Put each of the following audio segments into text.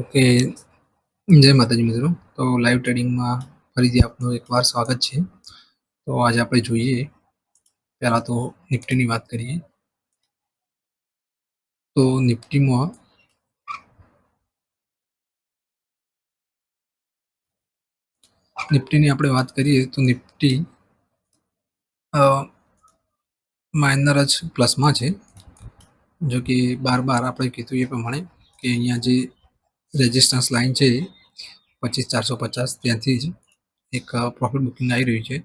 Okay, જય માતાજી મિત્રો. તો લાઈવ ટ્રેડિંગમાં ફરીથી આપનું એકવાર સ્વાગત છે. તો આજે આપણે જોઈએ, પહેલાં તો નિફ્ટીની વાત કરીએ. તો નિફ્ટીમાં નિફ્ટીની આપણે વાત કરીએ તો નિફ્ટી માઇનર જ પ્લસમાં છે. જો કે બાર બાર આપણે કીધું એ પ્રમાણે કે અહીંયા જે રેઝિસ્ટન્સ લાઇન છે પચીસ ચારસો પચાસ ત્યાંથી જ એક પ્રોફિટ બુકિંગ આવી રહ્યું છે.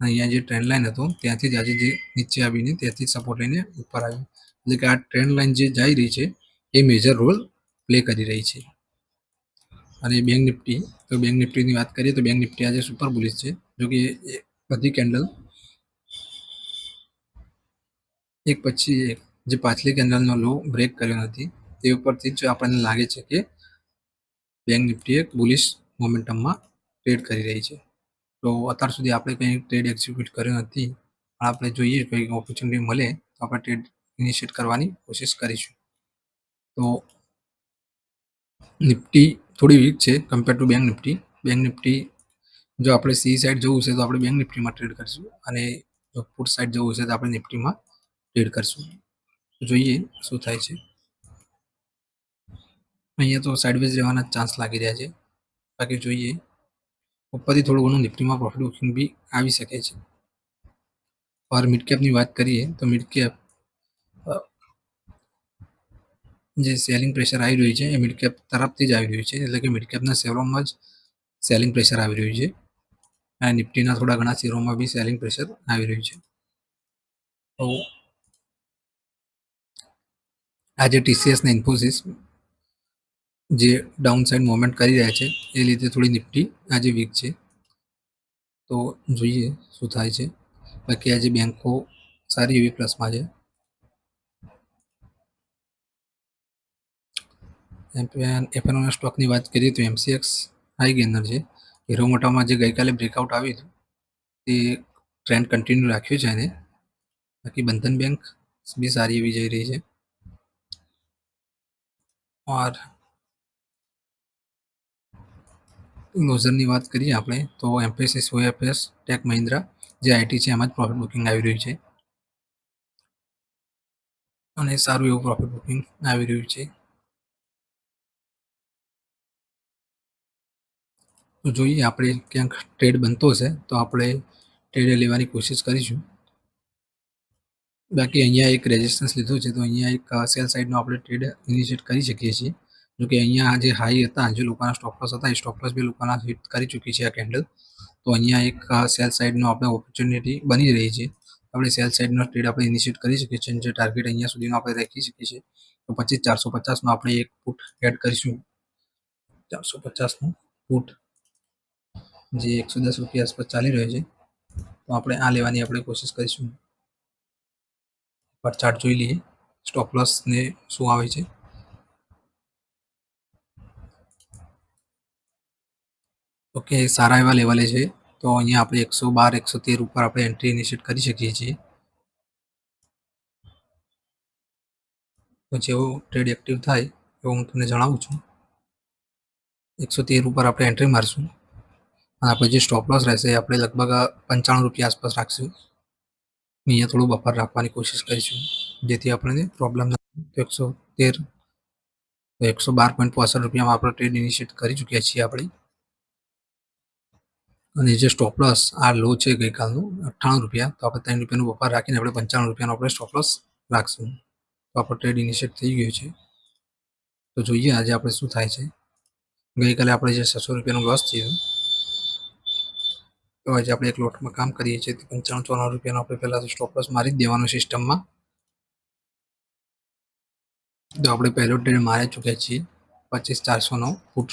અહીંયા જે ટ્રેન્ડ લાઇન હતો ત્યાંથી જ આજે જે નીચે આવીને ત્યાંથી સપોર્ટ લઈને ઉપર આવ્યું. એટલે કે આ ટ્રેન્ડ લાઇન જે જઈ રહી છે એ મેજર રોલ પ્લે કરી રહી છે. અને બેંક નિફ્ટી તો બેંક નિફ્ટીની વાત કરીએ તો બેંક નિફ્ટી આજે સુપર બુલિશ છે. જો કે બધી કેન્ડલ એક પછી એક જે પાછલી કેન્ડલનો લો બ્રેક કર્યો નથી. તે ઉપરથી જ આપણને લાગે છે કે બેંક નિફ્ટી એક બુલિશ મોમેન્ટમમાં ટ્રેડ કરી રહી છે. તો અત્યાર સુધી આપણે કંઈ ટ્રેડ એક્ઝિક્યુટ કર્યો નથી, પણ આપણે જોઈએ કંઈક ઓપોર્ચ્યુનિટી મળે તો આપણે ટ્રેડ ઇનિશિએટ કરવાની કોશિશ કરીશું. તો નિફ્ટી થોડી વીક છે compared to bank Nifty bank Nifty જો આપણે સી સાઈડ જવું છે તો આપણે બેંક નિફ્ટીમાં ટ્રેડ કરીશું અને જો ફૂટ સાઈડ જવું છે તો આપણે નિફ્ટીમાં ટ્રેડ કરીશું. જોઈએ શું થાય છે. અહીંયા તો સાઇડવેઝ રહેવાના ચાન્સ લાગી રહ્યા છે. બાકી જોઈએ, ઉપરથી થોડું ઘણું નિફ્ટીમાં પ્રોફિટ બુકિંગ બી આવી શકે છે. ઓર મિડ કેપની વાત કરીએ, તો મિડ કેપ જે સેલિંગ પ્રેશર આવી રહ્યું છે, એ મિડ કેપ તરફથી જ આવી રહ્યું છે. એટલે કે મિડ કેપના શેરોમાં જ સેલિંગ પ્રેશર આવી રહ્યું છે. અને નિફ્ટીના થોડા ઘણા શેરોમાં બી સેલિંગ પ્રેશર આવી રહ્યું છે. તો આજે ટીસીએસ ને ઇન્ફોસિસ જે ડાઉન સાઇડ મોમેન્ટ કરી રહ્યા છે, એ લીધે થોડી નિફ્ટી આજે વીક છે. તો જોઈએ શું થાય છે. બાકી આજે બેંકો સારી એવી પ્લસમાં છે. એફએનઓના સ્ટોકની વાત કરીએ તો એમસીએક્સ હાઈ ગેનર છે. હીરો મોટામાં જે ગઈકાલે બ્રેકઆઉટ આવ્યું હતું, તે ટ્રેન્ડ કન્ટિન્યુ રાખ્યું છે એને. બાકી બંધન બેંક બી સારી એવી જઈ રહી છે. ઓર લોઝરની વાત કરીએ આપણે, તો એમ્ફેસિસ ઓએફએસ ટેક મહિન્દ્રા જે આઈટી છે એમાં જ પ્રોફિટ બુકિંગ આવી રહ્યું છે. અને સારું એવું પ્રોફિટ બુકિંગ આવી રહ્યું છે. તો જોઈએ આપણે ક્યાંક ટ્રેડ બનતો હશે, તો આપણે ટ્રેડ લેવાની કોશિશ કરીશું. બાકી અહીંયા એક રેઝિસ્ટન્સ લીધું છે, તો અહીંયા એક સેલ સાઇડનો આપણે ટ્રેડ ઇનિશિએટ કરી શકીએ છીએ. જો કે અહીંયા જે હાઈ હતા, જે લોકોના સ્ટોપલોસ હતા, એ સ્ટોપલોસ બી લોકોના હિટ કરી ચૂકી છે આ કેન્ડલ તો અહીંયા એક સેલ સાઈડનો આપણે ઓપોર્ચ્યુનિટી બની રહી છે. આપણે સેલ સાઈડનો ટ્રેડ આપણે ઇનિશિયેટ કરી શકીએ છીએ જે ટાર્ગેટ અહીંયા સુધીનો આપણે રાખી શકીએ છીએ. તો પચીસ ચારસો પચાસનો આપણે એક ફૂટ એડ કરીશું. ચારસો પચાસનું ફૂટ જે એકસો દસ રૂપિયા આસપાસ ચાલી રહ્યો છે. તો આપણે આ લેવાની આપણે કોશિશ કરીશું. પર ચાર્ટ જોઈ લઈએ. સ્ટોપ લોસ શું આવે છે? ઓકે, સારા એવા લેવલે છે. તો અહીંયા આપણે એકસો બાર, એકસો તેર ઉપર આપણે એન્ટ્રી ઇનિશિયેટ કરી શકીએ છીએ. તો જેવો ટ્રેડ એક્ટિવ થાય, એવું હું તમને જણાવું છું. એકસો તેર ઉપર આપણે એન્ટ્રી મારશું. અને આપણે જે સ્ટોપ રહેશે એ આપણે લગભગ પંચાણું રૂપિયા આસપાસ રાખશું. અહીંયા થોડું બફર રાખવાની કોશિશ કરીશું, જેથી આપણને પ્રોબ્લેમ તો એકસો તેર, એકસો બાર પોઈન્ટ પોસઠ રૂપિયામાં આપણે ટ્રેડ ઇનિશિયેટ કરી ચૂક્યા છીએ આપણે. અને જે સ્ટોપ લોસ આ લો છે ગઈકાલનું, અઠ્ઠાણું રૂપિયા, તો આપણે ત્રણ રૂપિયાનું બફર રાખીને આપણે પંચાણું રૂપિયાનો આપણે સ્ટોપ લોસ રાખશું. તો આપણો ટ્રેડ ઇનિશિયેટ થઈ ગયો છે. તો જોઈએ આજે આપણે શું થાય છે. ગઈકાલે આપણે જે છસો રૂપિયાનું લોસ થયું, તો આજે આપણે એક લોટમાં કામ કરીએ છીએ, તો પંચાણું ચોરાણું રૂપિયાનો આપણે પહેલાં સ્ટોપ લોસ મારી જ દેવાનો સિસ્ટમમાં તો આપણે પહેલો ટ્રેડ મારી ચૂક્યા છીએ પચીસ ચારસોનો ફૂટ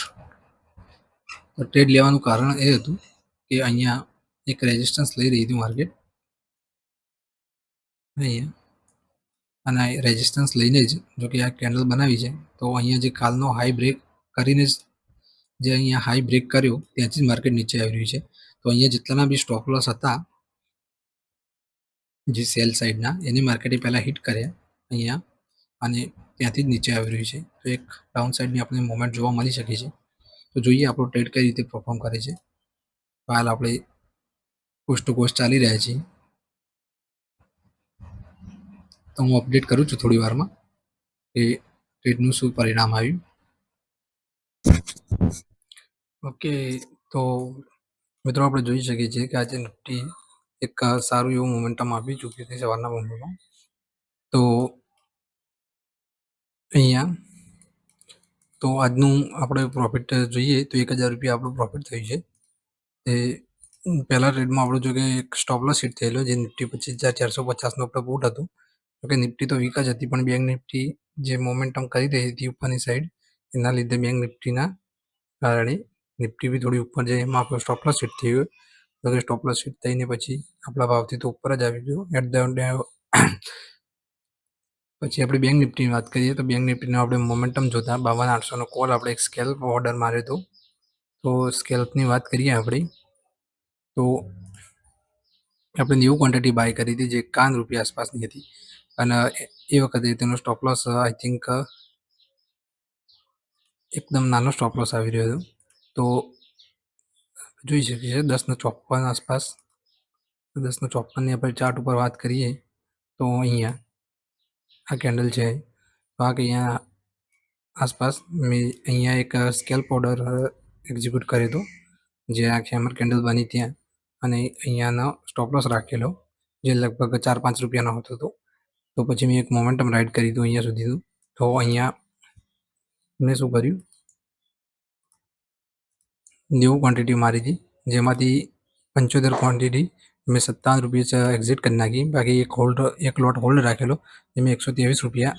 તો ટ્રેડ લેવાનું કારણ એ હતું કે અહીંયા એક રેઝિસ્ટન્સ લઈ રહી હતી માર્કેટ અહીંયા. અને રેઝિસ્ટન્સ લઈને જ જો કે આ કેન્ડલ બનાવી છે, તો અહીંયા જે કાલનો હાઈ બ્રેક કરીને જ, જે અહીંયા હાઈ બ્રેક કર્યો ત્યાંથી જ માર્કેટ નીચે આવી રહ્યું છે. તો અહીંયા જેટલાના બી સ્ટોપ લોસ હતા, જે સેલ સાઈડના એની માર્કેટે પહેલાં હિટ કર્યા અહીંયા, અને ત્યાંથી જ નીચે આવી રહ્યું છે. તો એક ડાઉન સાઈડની આપણે મોમેન્ટ જોવા મળી શકે છે. તો જોઈએ આપણો ટ્રેડ કઈ રીતે પરફોર્મ કરે છે. હાલ આપણે કોસ્ટ ટુ કોસ્ટ ચાલી રહ્યા છીએ તો હું અપડેટ કરું છું થોડી વારમાં. કે ટ્રેડનું શું પરિણામ આવ્યું. ઓકે તો મિત્રો આપણે જોઈ શકીએ છીએ કે આજે નિફ્ટી એક સારું એવું મોમેન્ટમ આપી ચૂક્યું છે સવારના મોમેન્ટમાં તો અહીંયા તો આજનું આપણે પ્રોફિટ જોઈએ તો એક હજાર રૂપિયા આપણું પ્રોફિટ થયું છે. એ પહેલા ટ્રેડમાં આપણું જો કે એક સ્ટોપલોસ હિટ થયેલો જે નિફ્ટી પચીસ હજાર ચારસો પચાસનો આપણો પુટ હતું. જોકે નિફ્ટી તો વીક જ હતી, પણ બેંક નિફ્ટી જે મોમેન્ટમ કરી રહી હતી ઉપરની સાઈડ એના લીધે બેંક નિફ્ટીના કારણે નિફ્ટી બી થોડી ઉપર જાય, એમાં આપણો સ્ટોપલોસ હિટ થયું તો કે સ્ટોપલોસ હિટ થઈને પછી આપણા ભાવથી તો ઉપર જ આવી ગયો. એટ ધ પછી આપણે બેંક નિફ્ટીની વાત કરીએ તો બેંક નિફ્ટીનો આપણે મોમેન્ટમ જોતા બાવન આઠસોનો કોલ આપણે એક સ્કેલ ઓર્ડર માર્યો હતો. તો સ્કેલ્પની વાત કરીએ આપણે, તો આપણે નેવું ક્વોન્ટિટી બાય કરી હતી જે કાન રૂપિયા આસપાસની હતી. અને એ વખતે તેનો સ્ટોપ લોસ આઈ થિંક એકદમ નાનો સ્ટોપ લોસ આવી રહ્યો હતો. તો જોઈ શકીએ છીએ દસનો ચોપન આસપાસ, દસનો ચોપનની આપણે ચાર્ટ ઉપર વાત કરીએ, તો અહીંયા આ કેન્ડલ છે. તો આ કે અહીંયા આસપાસ મેં અહીંયા એક સ્કેલ ઓર્ડર એક્ઝિક્યુટ કર્યો દો. જે આ ખેમર કેન્ડલ બની ત્યાં. અને અહીંયાનો સ્ટોપ લોસ રાખેલો, જે લગભગ ચાર પાંચ રૂપિયાનો હતો તો. તો પછી મેં એક મોમેન્ટમ રાઇડ કરી દઉં અહીંયા સુધીનું તો. અહીંયા મેં શું કર્યું? નેવું ક્વોન્ટિટી મારી હતી. જેમાંથી પંચોતેર ક્વોન્ટિટી મેં સત્તાવન રૂપિયા એક્ઝિટ કરી નાખી. બાકી એક હોલ્ડ એક લોટ હોલ્ડ રાખેલો. એ મેં એકસો ત્રેવીસ રૂપિયા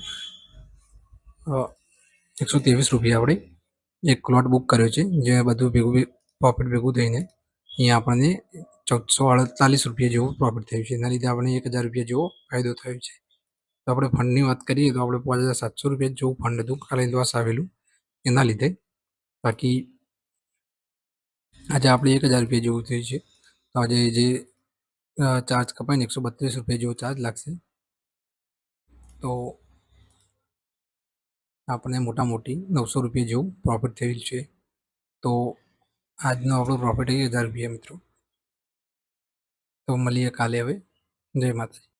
એકસો ત્રેવીસ રૂપિયા આપણે એક પ્લોટ બુક કર્યો છે, જે બધું ભેગું પ્રોફિટ ભેગું થઈને અહીંયા આપણને ચૌદસો અડતાલીસ રૂપિયા જેવું પ્રોફિટ થયું છે. એના લીધે આપણને એક હજાર રૂપિયા જેવો ફાયદો થયો છે. તો આપણે ફંડની વાત કરીએ, તો આપણે પાંચ હજાર સાતસો રૂપિયા જેવું ફંડ હતું, કાલે લોસ આવેલું. એના લીધે બાકી આજે આપણે એક હજાર રૂપિયા જેવું થયું છે. તો આજે જે ચાર્જ કપાઈને એકસો બત્રીસ રૂપિયા જેવો ચાર્જ લાગશે. તો આપણને મોટા મોટી નવસો રૂપિયા જેવું પ્રોફિટ થયેલ છે. તો આજનો આપણો પ્રોફિટ એ હજાર રૂપિયા મિત્રો. તો મળીએ કાલે હવે. જય માતાજી.